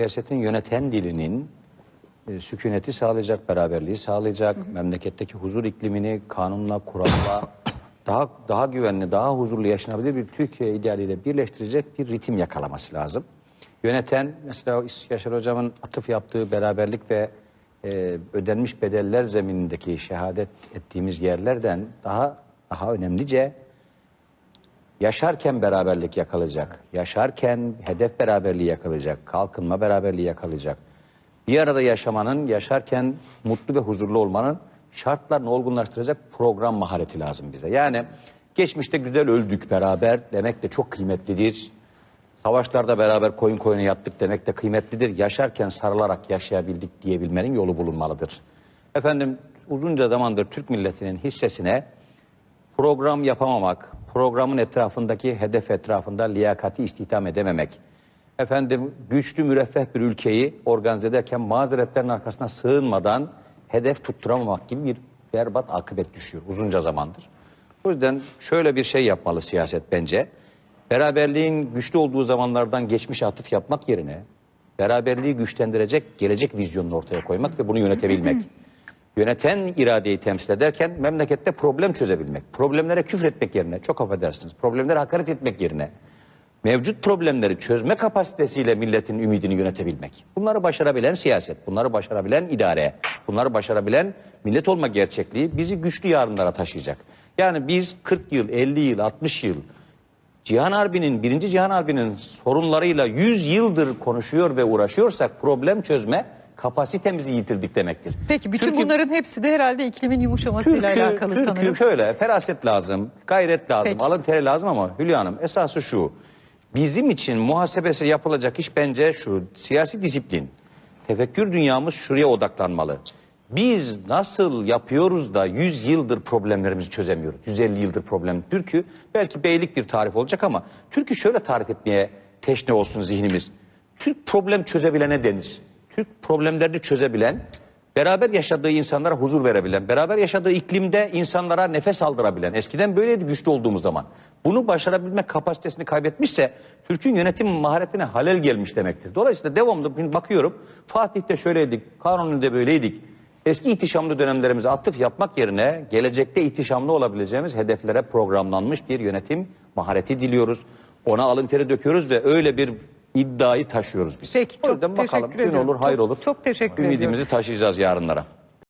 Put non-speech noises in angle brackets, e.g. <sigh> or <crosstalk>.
siyasetin yöneten dilinin e, sükuneti sağlayacak, beraberliği sağlayacak, memleketteki huzur iklimini kanunla, kuralla <coughs> daha daha güvenli, daha huzurlu yaşanabilir bir Türkiye idealiyle birleştirecek bir ritim yakalaması lazım. Yöneten, mesela Yaşar Hocam'ın atıf yaptığı beraberlik ve e, ödenmiş bedeller zeminindeki şehadet ettiğimiz yerlerden daha daha önemlice yaşarken beraberlik yakalayacak, yaşarken hedef beraberliği yakalayacak, kalkınma beraberliği yakalayacak. Bir arada yaşamanın, yaşarken mutlu ve huzurlu olmanın şartlarını olgunlaştıracak program mahareti lazım bize. Yani geçmişte güzel öldük beraber demek de çok kıymetlidir. Savaşlarda beraber koyun koyuna yattık demek de kıymetlidir. Yaşarken sarılarak yaşayabildik diyebilmenin yolu bulunmalıdır. Efendim uzunca zamandır Türk milletinin hissesine program yapamamak, programın etrafındaki hedef etrafında liyakati istihdam edememek, efendim güçlü müreffeh bir ülkeyi organize ederken mazeretlerin arkasına sığınmadan hedef tutturamamak gibi bir berbat akıbet düşüyor uzunca zamandır. O yüzden şöyle bir şey yapmalı siyaset bence. Beraberliğin güçlü olduğu zamanlardan geçmiş atıf yapmak yerine beraberliği güçlendirecek gelecek vizyonunu ortaya koymak ve bunu yönetebilmek. Yöneten iradeyi temsil ederken memlekette problem çözebilmek. Problemlere küfretmek yerine, çok affedersiniz, problemlere hakaret etmek yerine mevcut problemleri çözme kapasitesiyle milletin ümidini yönetebilmek. Bunları başarabilen siyaset, bunları başarabilen idare, bunları başarabilen millet olma gerçekliği bizi güçlü yarınlara taşıyacak. Yani biz 40 yıl, 50 yıl, 60 yıl Cihan Harbi'nin, birinci Cihan Harbi'nin sorunlarıyla 100 yıldır konuşuyor ve uğraşıyorsak problem çözme kapasitemizi yitirdik demektir. Peki bütün Türkiye- bunların hepsi de herhalde iklimin yumuşamasıyla Türk'ü, alakalı Türk'ü sanırım. şöyle feraset lazım, gayret lazım, Peki. alın teri lazım ama Hülya Hanım esası şu. Bizim için muhasebesi yapılacak iş bence şu. Siyasi disiplin. Tefekkür dünyamız şuraya odaklanmalı. Biz nasıl yapıyoruz da 100 yıldır problemlerimizi çözemiyoruz? 150 yıldır problem. Türk'ü belki beylik bir tarif olacak ama Türk'ü şöyle tarif etmeye teşne olsun zihnimiz. Türk problem çözebilene denir. Türk problemlerini çözebilen, beraber yaşadığı insanlara huzur verebilen, beraber yaşadığı iklimde insanlara nefes aldırabilen, eskiden böyleydi güçlü olduğumuz zaman. Bunu başarabilme kapasitesini kaybetmişse Türk'ün yönetim maharetine halel gelmiş demektir. Dolayısıyla devamlı bakıyorum Fatih'te şöyleydik, Kanuni'de böyleydik. Eski ihtişamlı dönemlerimize atıf yapmak yerine gelecekte ihtişamlı olabileceğimiz hedeflere programlanmış bir yönetim mahareti diliyoruz. Ona alın teri döküyoruz ve öyle bir iddiayı taşıyoruz biz. Peki O çok yüzden teşekkür bakalım gün ediyorum. olur hayır Çok- olur. Çok teşekkür ediyorum. Ümidimizi taşıyacağız yarınlara.